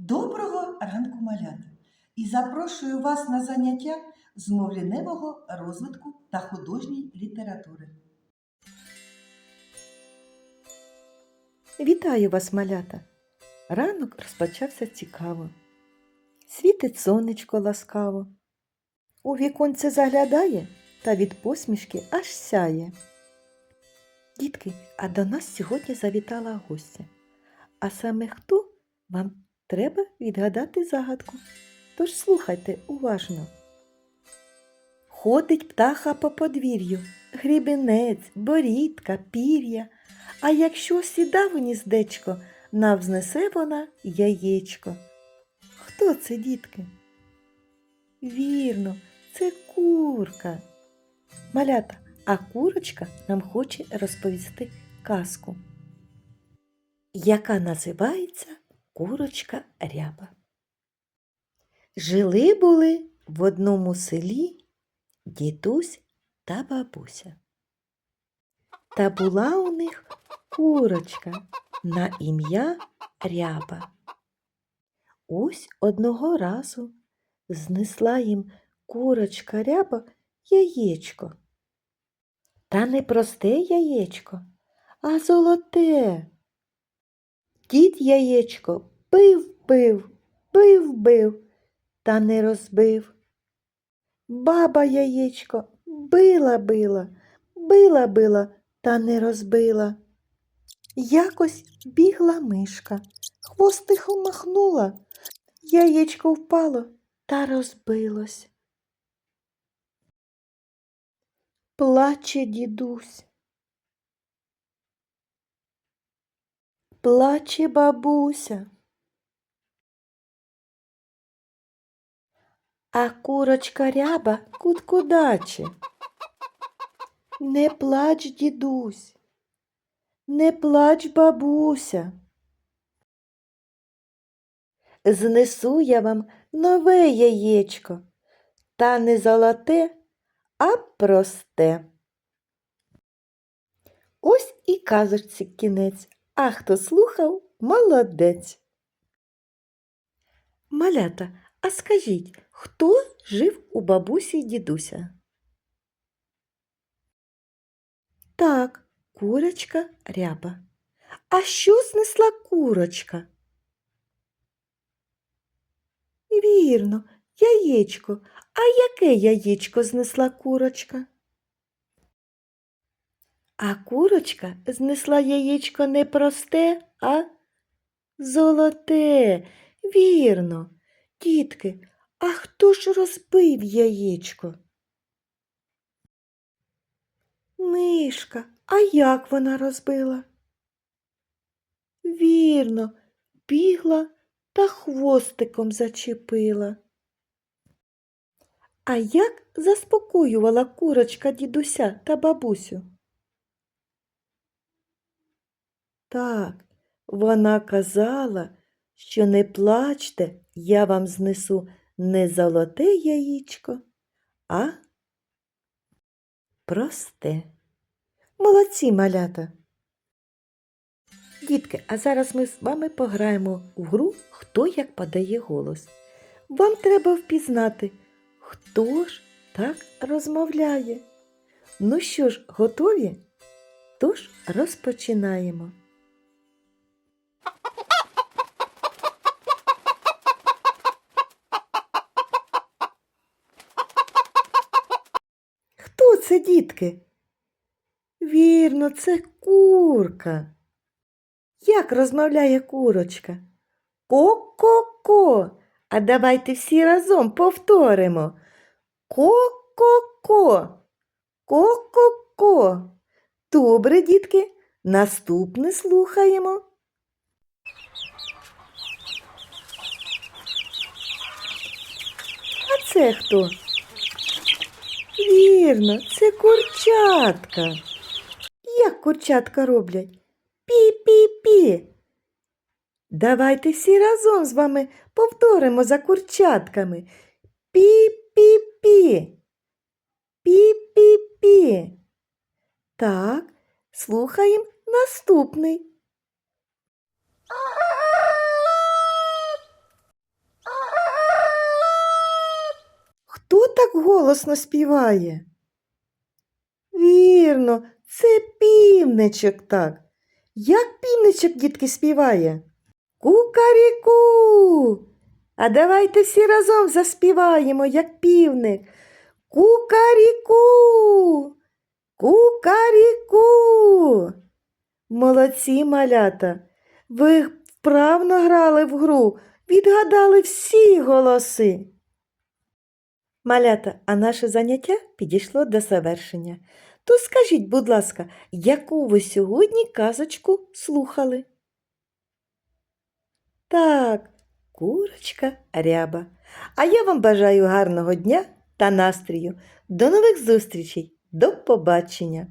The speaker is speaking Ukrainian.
Доброго ранку, малята! І запрошую вас на заняття з мовліневого розвитку та художньої літератури. Вітаю вас, малята! Ранок розпочався цікаво. Світить сонечко ласкаво. У віконце заглядає та від посмішки аж сяє. Дітки, а до нас сьогодні завітала гостя. А саме хто вам треба відгадати загадку. Тож слухайте уважно. Ходить птаха по подвір'ю, грібенець, борідка, пір'я. А якщо сіда в гніздечко, навзнесе вона яєчко. Хто це, дітки? Вірно, це курка. Малята, а курочка нам хоче розповісти казку, яка називається Курочка ряба. Жили були в одному селі дідусь та бабуся. Та була у них курочка на ім'я Ряба. Ось одного разу знесла їм курочка ряба яєчко. Та не просте яєчко, а золоте. Дід яєчко пив пив, пив бив, та не розбив. Баба яєчко била била, била била, та не розбила. Якось бігла мишка, хвостихом махнула, яєчко впало та розбилось. Плаче дідусь. Плаче бабуся. А курочка ряба куткудаче. Не плач, дідусь, не плач, бабуся. Знесу я вам нове яєчко, та не золоте, а просте. Ось і казочці кінець, а хто слухав, молодець. Малята, а скажіть, хто жив у бабусі й дідуся? Так, курочка ряба. А що знесла курочка? Вірно, яєчко. А яке яєчко знесла курочка? А курочка знесла яєчко не просте, а золоте. Вірно. Дітки, а хто ж розбив яєчко? Мишка, а як вона розбила? Вірно, бігла та хвостиком зачепила. А як заспокоювала курочка дідуся та бабусю? Так, вона казала, що не плачте, я вам знесу не золоте яєчко, а просте. Молодці малята. Дітки, а зараз ми з вами пограємо в гру Хто як подає голос. Вам треба впізнати, хто ж так розмовляє. Ну що ж, готові? Тож розпочинаємо. Хто це, дітки? Вірно, це курка. Як розмовляє курочка? Ко-ко-ко. А давайте всі разом повторимо. Ко-ко-ко. Ко-ко-ко. Добре, дітки, наступне слухаємо. А це хто? Вірно, це курчатка. Як курчатка роблять? Пі-пі-пі. Давайте всі разом з вами повторимо за курчатками. Пі-пі-пі. Пі-пі-пі. Так, слухаємо наступний. Голосно співає? Вірно, це півничок так. Як півничок, дітки, співає? Кукаріку. А давайте всі разом заспіваємо, як півник. Кукаріку. Кукаріку. Молодці малята. Ви вправно грали в гру, відгадали всі голоси. Малята, а наше заняття підійшло до завершення. То скажіть, будь ласка, яку ви сьогодні казочку слухали? Так, курочка ряба. А я вам бажаю гарного дня та настрію. До нових зустрічей. До побачення!